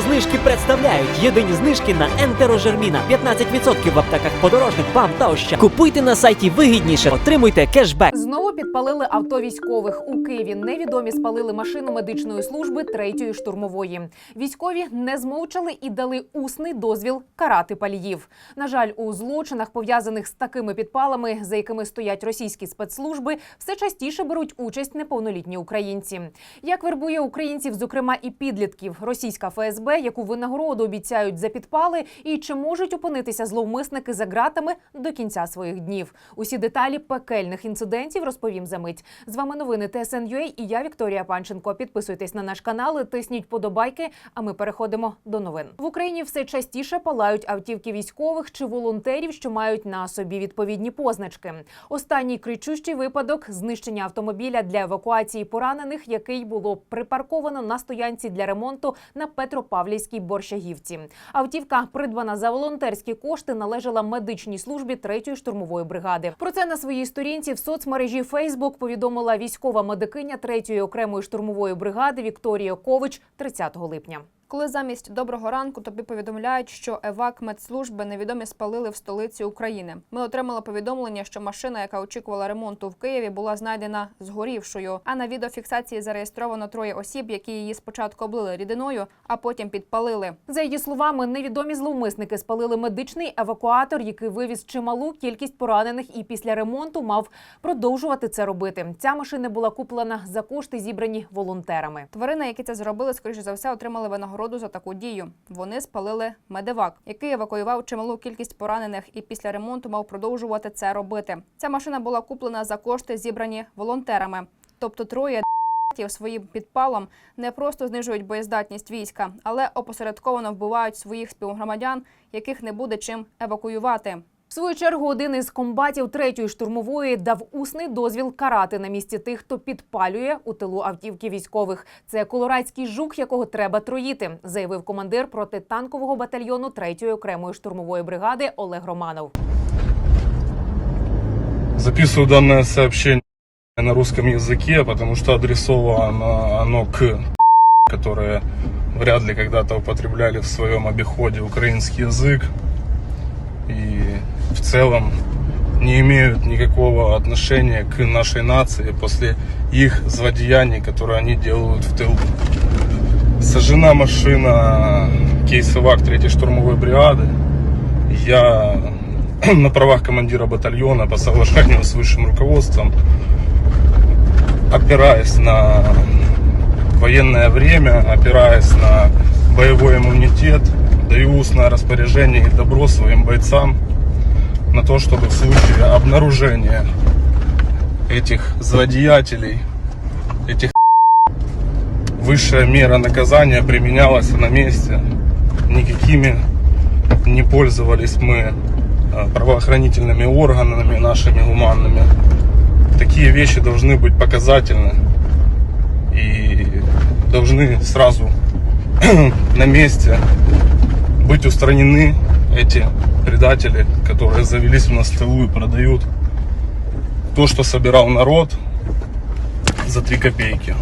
Знижки представляють єдині знижки на ентерожерміна. 15% в аптеках подорожник, ПАМ та оща. Купуйте на сайті вигідніше, отримуйте кешбек. Знову підпалили авто військових у Києві. Невідомі спалили машину медичної служби третьої штурмової. Військові не змовчали і дали усний дозвіл карати паліїв. На жаль, у злочинах пов'язаних з такими підпалами, за якими стоять російські спецслужби, все частіше беруть участь неповнолітні українці. Як вербує українців, зокрема і підлітків, російська ФСБ, яку винагороду обіцяють за підпали, і чи можуть опинитися зловмисники за ґратами до кінця своїх днів? Усі деталі пекельних інцидентів розповім за мить. З вами новини ТСН.UA і я Вікторія Панченко. Підписуйтесь на наш канал, тисніть подобайки. А ми переходимо до новин. В Україні все частіше палають автівки військових чи волонтерів, що мають на собі відповідні позначки. Останній кричущий випадок знищення автомобіля для евакуації поранених, який було припарковано на стоянці для ремонту на Петропавлівській Борщагівці. Автівка, придбана за волонтерські кошти, належала медичній службі 3-ї штурмової бригади. Про це на своїй сторінці в соцмережі Facebook повідомила військова медикиня 3-ї окремої штурмової бригади Вікторія Кович 30 липня. Коли замість доброго ранку тобі повідомляють, що евак медслужби невідомі спалили в столиці України. Ми отримали повідомлення, що машина, яка очікувала ремонту в Києві, була знайдена згорівшою. А на відеофіксації зареєстровано троє осіб, які її спочатку облили рідиною, а потім підпалили. За її словами, невідомі зловмисники спалили медичний евакуатор, який вивіз чималу кількість поранених, і після ремонту мав продовжувати це робити. Ця машина була куплена за кошти, зібрані волонтерами. Тварини, які це зробили, скоріше за все, отримали винагороду за таку дію. Вони спалили медевак, який евакуював чималу кількість поранених, і після ремонту мав продовжувати це робити. Ця машина була куплена за кошти, зібрані волонтерами. Тобто троє своїм підпалом не просто знижують боєздатність війська, але опосередковано вбивають своїх співгромадян, яких не буде чим евакуювати. В свою чергу один із комбатів третьої штурмової дав усний дозвіл карати на місці тих, хто підпалює у тилу автівки військових. Це колорадський жук, якого треба троїти, заявив командир протитанкового батальйону третьої окремої штурмової бригади Олег Романов. Записываю данное сообщение на русском языке, потому что адресовано оно к которые вряд ли когда-то употребляли в своем обиходе украинский язык и в целом не имеют никакого отношения к нашей нации после их злодеяний, которые они делают в тылу. Сожжена машина кейсовак 3 штурмовой бригады. Я на правах командира батальона по соглашению с высшим руководством, опираясь на военное время, опираясь на боевой иммунитет, даю устное распоряжение и добро своим бойцам на то, чтобы в случае обнаружения этих злодеятелей, этих высшая мера наказания применялась на месте. Никакими не пользовались мы э, правоохранительными органами нашими гуманными. Такие вещи должны быть показательны и должны сразу на месте быть устранены эти предатели, которые завелись у нас в тылу и продают то, что собирал народ за 3 копейки.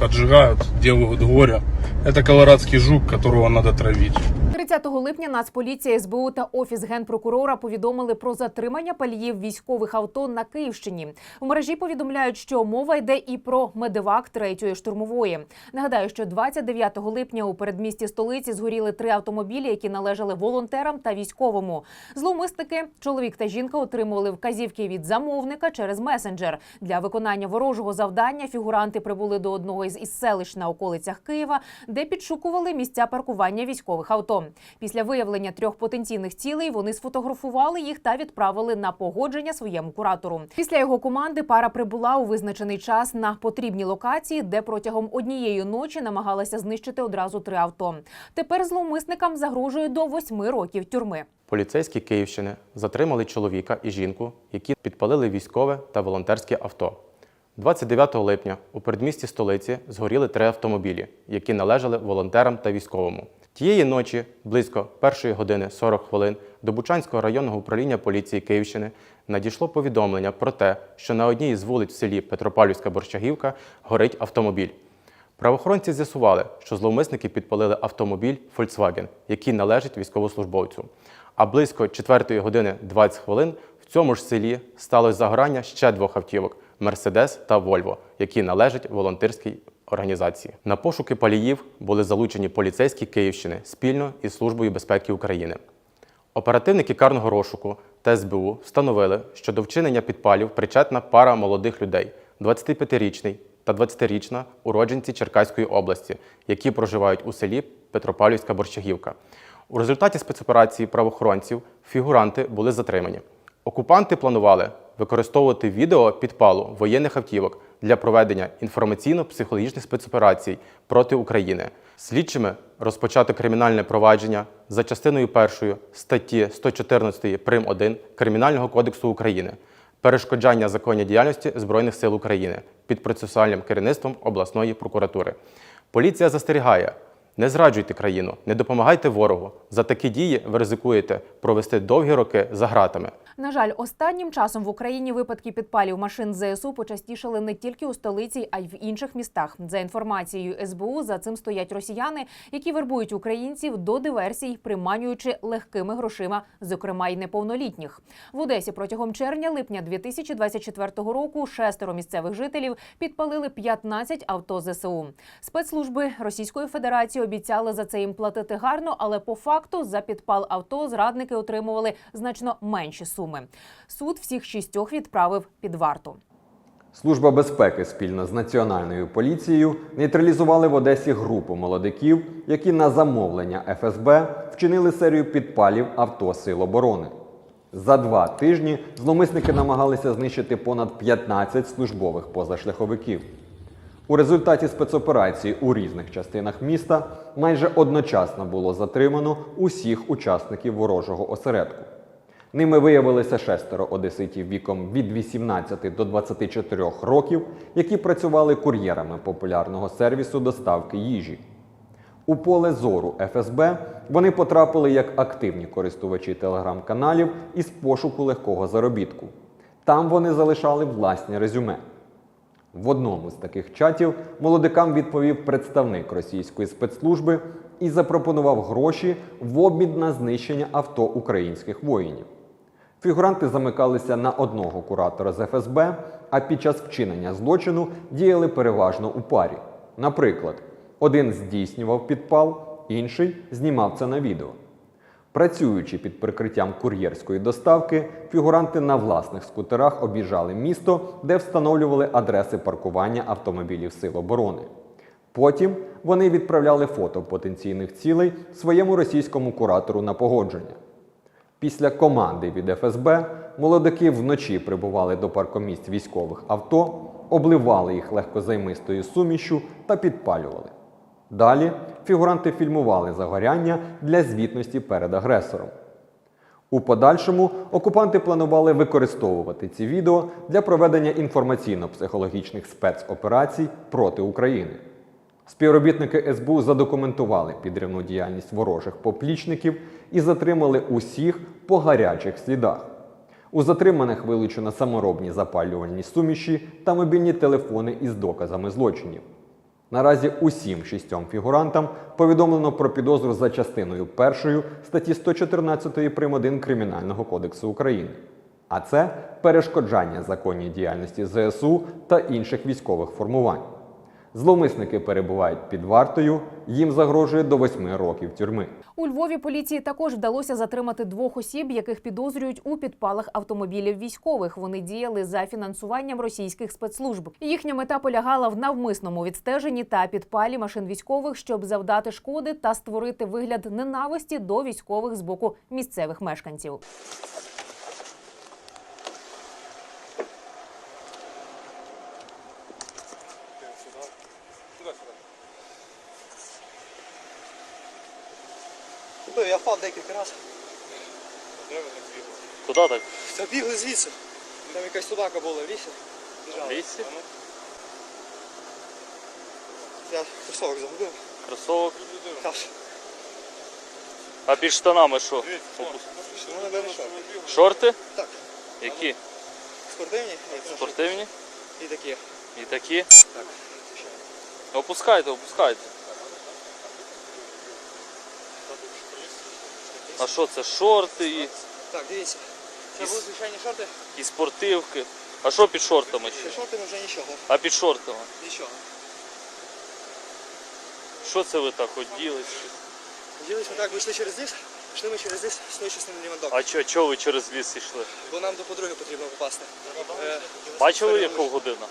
Поджигают, делают горе. Это колорадский жук, которого надо травить. 30 липня Нацполіція, СБУ та офіс генпрокурора повідомили про затримання паліїв військових авто на Київщині. У мережі повідомляють, що мова йде і про медивак третьої штурмової. Нагадаю, що 29 липня у передмісті столиці згоріли три автомобілі, які належали волонтерам та військовому. Зловмисники, чоловік та жінка, отримували вказівки від замовника через месенджер. Для виконання ворожого завдання фігуранти прибули до одного із із селищ на околицях Києва, де підшукували місця паркування військових авто. Після виявлення трьох потенційних цілей вони сфотографували їх та відправили на погодження своєму куратору. Після його команди пара прибула у визначений час на потрібні локації, де протягом однієї ночі намагалася знищити одразу три авто. Тепер зловмисникам загрожує до восьми років тюрми. Поліцейські Київщини затримали чоловіка і жінку, які підпалили військове та волонтерське авто. 29 липня у передмісті столиці згоріли три автомобілі, які належали волонтерам та військовому. Тієї ночі, близько 1 години 40 хвилин, до Бучанського районного управління поліції Київщини надійшло повідомлення про те, що на одній із вулиць в селі Петропавлівська Борщагівка горить автомобіль. Правоохоронці з'ясували, що зловмисники підпалили автомобіль Volkswagen, який належить військовослужбовцю. А близько 4 години 20 хвилин в цьому ж селі сталося загорання ще двох автівок Мерседес та Вольво, які належать волонтерській організації. На пошуки паліїв були залучені поліцейські Київщини спільно із Службою безпеки України. Оперативники карного розшуку та СБУ встановили, що до вчинення підпалів причетна пара молодих людей 25-річний та 20-річна уродженці Черкаської області, які проживають у селі Петропавлівська Борщагівка. У результаті спецоперації правоохоронців фігуранти були затримані. Окупанти планували використовувати відео підпалу воєнних автівок для проведення інформаційно-психологічних спецоперацій проти України. Слідчими розпочато кримінальне провадження за частиною першої статті 114 прим. 1 Кримінального кодексу України перешкоджання законній діяльності Збройних сил України під процесуальним керівництвом обласної прокуратури. Поліція застерігає: не зраджуйте країну, не допомагайте ворогу. За такі дії ви ризикуєте провести довгі роки за ґратами. На жаль, останнім часом в Україні випадки підпалів машин ЗСУ почастішали не тільки у столиці, а й в інших містах. За інформацією СБУ, за цим стоять росіяни, які вербують українців до диверсій, приманюючи легкими грошима, зокрема й неповнолітніх. В Одесі протягом червня-липня 2024 року шестеро місцевих жителів підпалили 15 авто ЗСУ. Спецслужби Російської Федерації обіцяли за це їм платити гарно, але по факту за підпал авто зрадники отримували значно менші суми. Суд всіх шістьох відправив під варту. Служба безпеки спільно з національною поліцією нейтралізували в Одесі групу молодиків, які на замовлення ФСБ вчинили серію підпалів авто Сил оборони. За два тижні зловмисники намагалися знищити понад 15 службових позашляховиків. У результаті спецоперації у різних частинах міста майже одночасно було затримано усіх учасників ворожого осередку. Ними виявилися шестеро одеситів віком від 18 до 24 років, які працювали кур'єрами популярного сервісу доставки їжі. У поле зору ФСБ вони потрапили як активні користувачі телеграм-каналів із пошуку легкого заробітку. Там вони залишали власні резюме. В одному з таких чатів молодикам відповів представник російської спецслужби і запропонував гроші в обмін на знищення авто українських воїнів. Фігуранти замикалися на одного куратора з ФСБ, а під час вчинення злочину діяли переважно у парі. Наприклад, один здійснював підпал, інший знімав це на відео. Працюючи під прикриттям кур'єрської доставки, фігуранти на власних скутерах об'їжджали місто, де встановлювали адреси паркування автомобілів Сил оборони. Потім вони відправляли фото потенційних цілей своєму російському куратору на погодження. Після команди від ФСБ молодики вночі прибували до паркомісць військових авто, обливали їх легкозаймистою сумішю та підпалювали. Далі фігуранти фільмували загоряння для звітності перед агресором. У подальшому окупанти планували використовувати ці відео для проведення інформаційно-психологічних спецоперацій проти України. Співробітники СБУ задокументували підривну діяльність ворожих поплічників і затримали усіх по гарячих слідах. У затриманих вилучено саморобні запалювальні суміші та мобільні телефони із доказами злочинів. Наразі усім шістьом фігурантам повідомлено про підозру за частиною першою статті 114 прим. 1 Кримінального кодексу України. А це перешкоджання законній діяльності ЗСУ та інших військових формувань. Зловмисники перебувають під вартою, їм загрожує до 8 років тюрми. У Львові поліції також вдалося затримати двох осіб, яких підозрюють у підпалах автомобілів військових. Вони діяли за фінансуванням російських спецслужб. Їхня мета полягала в навмисному відстеженні та підпалі машин військових, щоб завдати шкоди та створити вигляд ненависті до військових з боку місцевих мешканців. Ну, я впав декілька разів. Куди так? Та бігли звідси. Там якась собака була в лісі. В лісі? Я кросовок загубив. Кросовок. Так. А під штанами що? Ну, напевно, що. Шорти? Так. Які? Спортивні Спортивні? і такі. І такі? Так. Опускайте, опускайте. А що це? Шорти і, Так, дивіться. Це були звичайні шорти. і спортивки. А що під шортами Під шортами вже нічого. А під шортами? Нічого. Що це ви так оділись? Ділись ми так, вийшли через ліс, йшли ми через ліс з тої частини лівандок. А чого чого ви через ліс йшли? Бо нам до подруги потрібно попасти. Е, Бачили, яка година?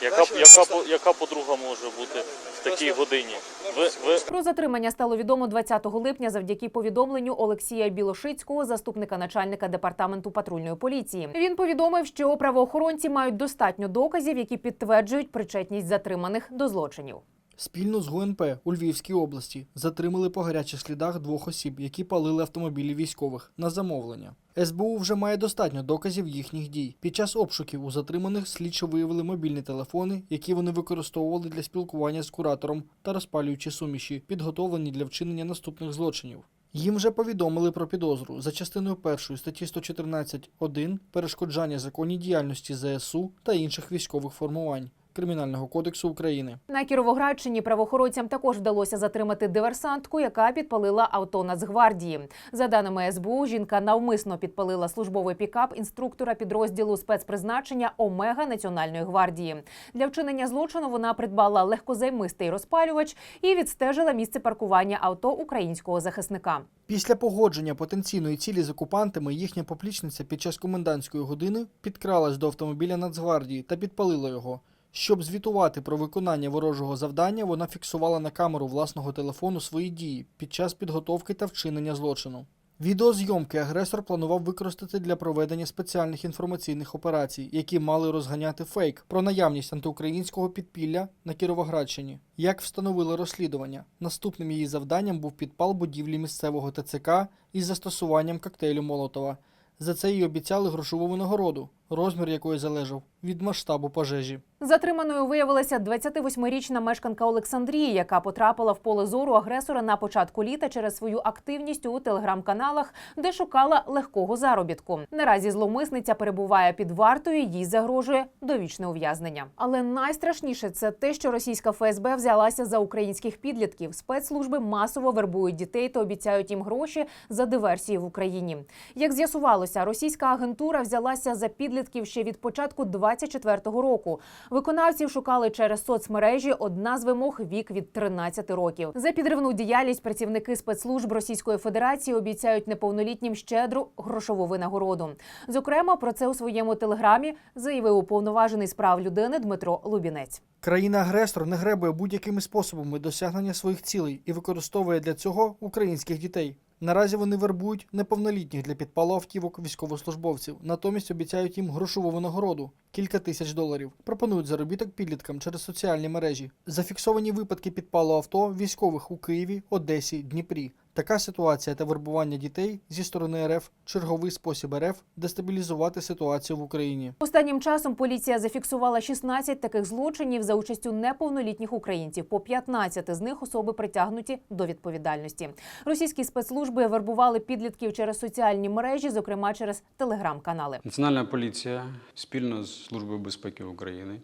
Яка, Бачили, яка, просто- по- яка подруга може бути такій годині? Ви, ви, Про затримання стало відомо 20 липня завдяки повідомленню Олексія Білошицького, заступника начальника департаменту патрульної поліції. Він повідомив, що правоохоронці мають достатньо доказів, які підтверджують причетність затриманих до злочинів. Спільно з ГУНП у Львівській області затримали по гарячих слідах двох осіб, які палили автомобілі військових на замовлення. СБУ вже має достатньо доказів їхніх дій. Під час обшуків у затриманих слідчо виявили мобільні телефони, які вони використовували для спілкування з куратором та розпалюючі суміші, підготовлені для вчинення наступних злочинів. Їм вже повідомили про підозру за частиною першої статті 114.1 перешкоджання законній діяльності ЗСУ та інших військових формувань Кримінального кодексу України. На Кіровоградщині правоохоронцям також вдалося затримати диверсантку, яка підпалила авто Нацгвардії. За даними СБУ, жінка навмисно підпалила службовий пікап інструктора підрозділу спецпризначення Омега Національної гвардії. Для вчинення злочину вона придбала легкозаймистий розпалювач і відстежила місце паркування авто українського захисника. Після погодження потенційної цілі з окупантами їхня поплічниця під час комендантської години підкралась до автомобіля Нацгвардії та підпалила його. Щоб звітувати про виконання ворожого завдання, вона фіксувала на камеру власного телефону свої дії під час підготовки та вчинення злочину. Відеозйомки агресор планував використати для проведення спеціальних інформаційних операцій, які мали розганяти фейк про наявність антиукраїнського підпілля на Кіровоградщині. Як встановило розслідування, наступним її завданням був підпал будівлі місцевого ТЦК із застосуванням коктейлю Молотова. За це їй обіцяли грошову винагороду, розмір якої залежав від масштабу пожежі. Затриманою виявилася 28-річна мешканка Олександрії, яка потрапила в поле зору агресора на початку літа через свою активність у телеграм-каналах, де шукала легкого заробітку. Наразі зловмисниця перебуває під вартою, їй загрожує довічне ув'язнення. Але найстрашніше це те, що російська ФСБ взялася за українських підлітків. Спецслужби масово вербують дітей та обіцяють їм гроші за диверсії в Україні. Як з'ясувалося, російська агентура взялася за підлітків ще від початку 24-го року. Виконавців шукали через соцмережі. Одна з вимог вік від 13 років. За підривну діяльність працівники спецслужб Російської Федерації обіцяють неповнолітнім щедру грошову винагороду. Зокрема, про це у своєму телеграмі заявив уповноважений з прав людини Дмитро Лубінець. Країна-агресор не гребує будь-якими способами досягнення своїх цілей і використовує для цього українських дітей. Наразі вони вербують неповнолітніх для підпалу автівок військовослужбовців, натомість обіцяють їм грошову винагороду кілька тисяч доларів. Пропонують заробіток підліткам через соціальні мережі. Зафіксовані випадки підпалу авто військових у Києві, Одесі, Дніпрі. Така ситуація та вербування дітей зі сторони РФ черговий спосіб РФ дестабілізувати ситуацію в Україні. Останнім часом поліція зафіксувала 16 таких злочинів за участю неповнолітніх українців. По 15 з них особи притягнуті до відповідальності. Російські спецслужби вербували підлітків через соціальні мережі, зокрема через телеграм-канали. Національна поліція спільно з Службою безпеки України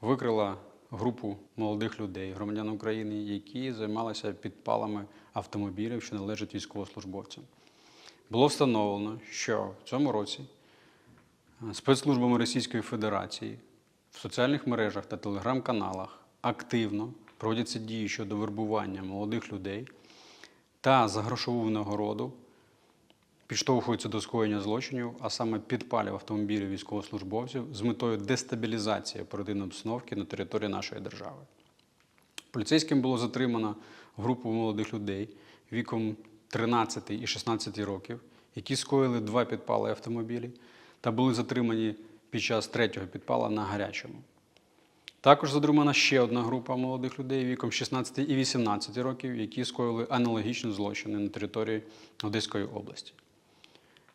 викрила групу молодих людей, громадян України, які займалися підпалами автомобілів, що належать військовослужбовцям. Було встановлено, що в цьому році е, спецслужбами Російської Федерації в соціальних мережах та телеграм-каналах активно проводяться дії щодо вербування молодих людей та за грошову винагороду підштовхуються до скоєння злочинів, а саме підпалів автомобілів військовослужбовців з метою дестабілізації оперативної обстановки на території нашої держави. Поліцейським було затримано групу молодих людей віком 13 і 16 років, які скоїли два підпали автомобілі та були затримані під час третього підпала на гарячому. Також затримана ще одна група молодих людей віком 16 і 18 років, які скоїли аналогічні злочини на території Одеської області.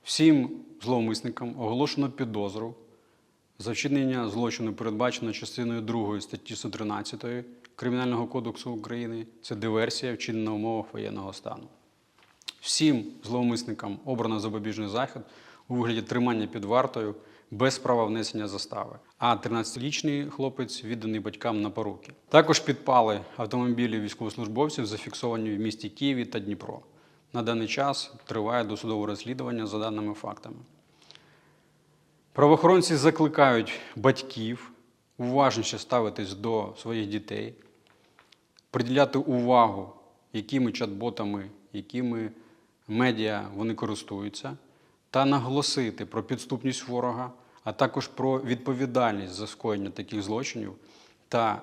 Всім зловмисникам оголошено підозру за вчинення злочину, передбачено частиною 2 статті 113 Кримінального кодексу України. Це диверсія, вчинена в умовах воєнного стану. Всім зловмисникам обрано запобіжний захід у вигляді тримання під вартою без права внесення застави. А 13-річний хлопець відданий батькам на поруки. Також підпали автомобілі військовослужбовців, зафіксовані в місті Києві та Дніпро. На даний час триває досудове розслідування за даними фактами. Правоохоронці закликають батьків уважніше ставитись до своїх дітей, приділяти увагу, якими чат-ботами, якими медіа вони користуються, та наголосити про підступність ворога, а також про відповідальність за скоєння таких злочинів та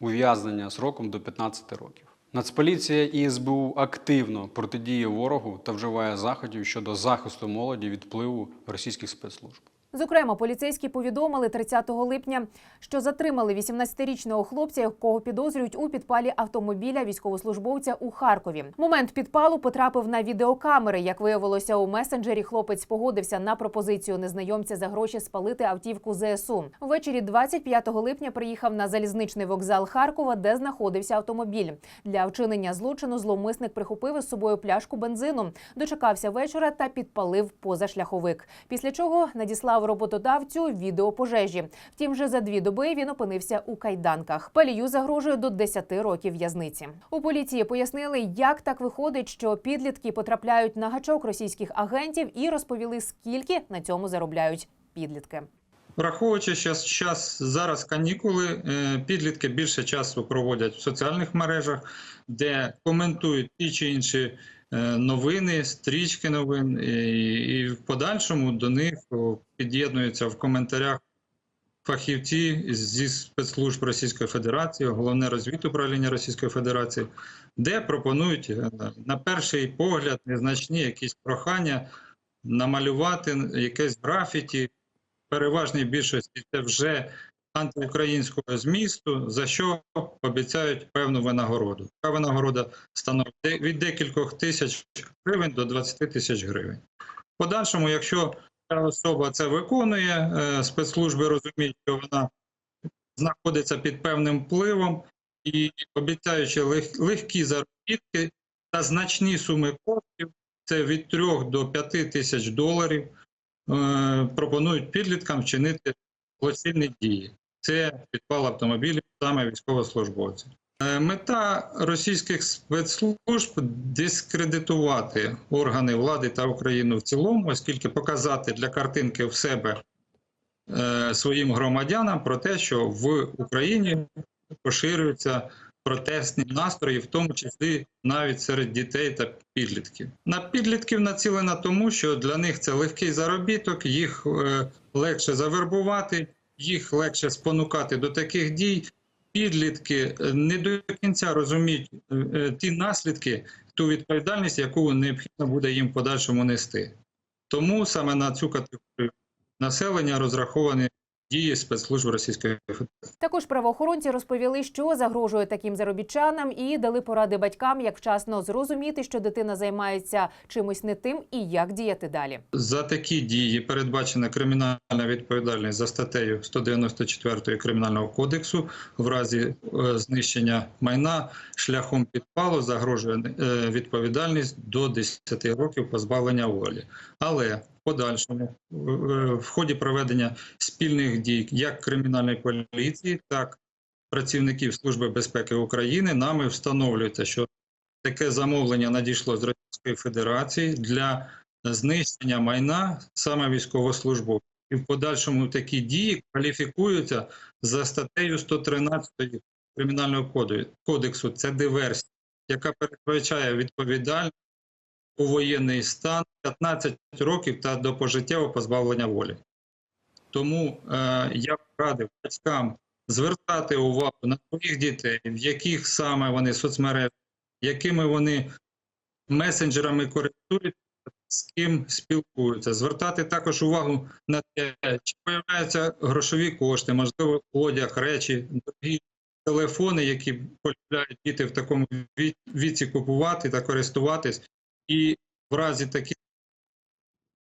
ув'язнення сроком до 15 років. Нацполіція і СБУ активно протидіє ворогу та вживає заходів щодо захисту молоді від впливу російських спецслужб. Зокрема, поліцейські повідомили 30 липня, що затримали 18-річного хлопця, якого підозрюють у підпалі автомобіля військовослужбовця у Харкові. Момент підпалу потрапив на відеокамери. Як виявилося у месенджері, хлопець погодився на пропозицію незнайомця за гроші спалити автівку ЗСУ. Ввечері 25 липня приїхав на залізничний вокзал Харкова, де знаходився автомобіль. Для вчинення злочину зловмисник прихопив із собою пляшку бензину, дочекався вечора та підпалив позашляховик. Після чого надіслав роботодавцю відео пожежі. Втім, вже за дві доби він опинився у кайданках. Палію загрожує до 10 років в'язниці. У поліції пояснили, як так виходить, що підлітки потрапляють на гачок російських агентів, і розповіли, скільки на цьому заробляють підлітки. Враховуючи, що зараз зараз канікули, е, підлітки більше часу проводять в соціальних мережах, де коментують ті чи інші новини, стрічки новин, і, і в подальшому до них під'єднуються в коментарях фахівці зі спецслужб Російської Федерації, головне розвідуправління Російської Федерації, де пропонують е, на перший погляд незначні якісь прохання намалювати якесь графіті переважній більшості. Це вже антиукраїнського змісту, за що обіцяють певну винагороду. Така винагорода становить від декількох тисяч гривень до 20 тисяч гривень. В подальшому, якщо ця особа це виконує, е, спецслужби розуміють, що вона знаходиться під певним впливом і обіцяючи легкі заробітки та значні суми коштів, це від 3 до 5 тисяч доларів, е, пропонують підліткам вчинити злочинні дії. Це підпал автомобілів саме військовослужбовців. Е, Мета російських спецслужб дискредитувати органи влади та Україну в цілому, оскільки показати для картинки в себе е, своїм громадянам про те, що в Україні поширюються протестні настрої, в тому числі навіть серед дітей та підлітків. На підлітків націлена тому, що для них це легкий заробіток, їх е, легше завербувати, їх легше спонукати до таких дій. Підлітки е, не до кінця розуміють е, е, ті наслідки, ту відповідальність, яку необхідно буде їм подальшому нести. Тому саме на цю категорію населення розраховані дії спецслужб Російської Федерації. Також правоохоронці розповіли, що загрожує таким заробітчанам, і дали поради батькам, як вчасно зрозуміти, що дитина займається чимось не тим, і як діяти далі. За такі дії передбачена кримінальна відповідальність за статтею 194 Кримінального кодексу в разі е, знищення майна шляхом підпалу загрожує е, відповідальність до 10 років позбавлення волі. Але подальшому в- е, ході проведення спільних дій як кримінальної поліції, так і працівників Служби безпеки України нами встановлюється, що таке замовлення надійшло з Російської Федерації для знищення майна саме військовослужбовців. І в подальшому такі дії кваліфікуються за статтею 113 Кримінального кодексу. Це диверсія, яка передбачає відповідальність у воєнний стан 15 років та до пожиттєвого позбавлення волі. Тому е, я б радив батькам звертати увагу на своїх дітей, в яких саме вони соцмережах, якими вони месенджерами користуються, з ким спілкуються. Звертати також увагу на те, чи появляються грошові кошти, можливо, одяг, речі, дорогі телефони, які полюбляють діти в такому віці купувати та користуватись, і в разі таких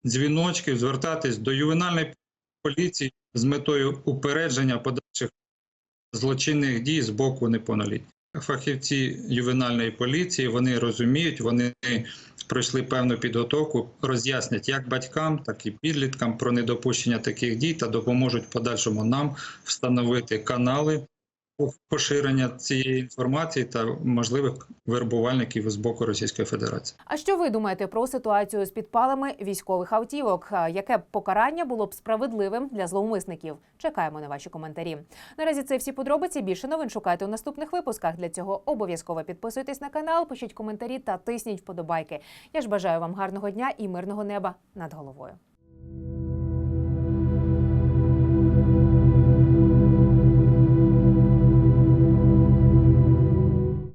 дзвіночків звертатись до ювенальної поліції з метою упередження подальших злочинних дій з боку неповнолітніх. Фахівці ювенальної поліції вони розуміють, вони пройшли певну підготовку, роз'яснять як батькам, так і підліткам про недопущення таких дій та допоможуть подальшому нам встановити канали поширення цієї інформації та можливих вербувальників з боку Російської Федерації. А що ви думаєте про ситуацію з підпалами військових автівок? Яке покарання було б справедливим для зловмисників? Чекаємо на ваші коментарі. Наразі це всі подробиці. Більше новин шукайте у наступних випусках. Для цього обов'язково підписуйтесь на канал, пишіть коментарі та тисніть вподобайки. Я ж бажаю вам гарного дня і мирного неба над головою.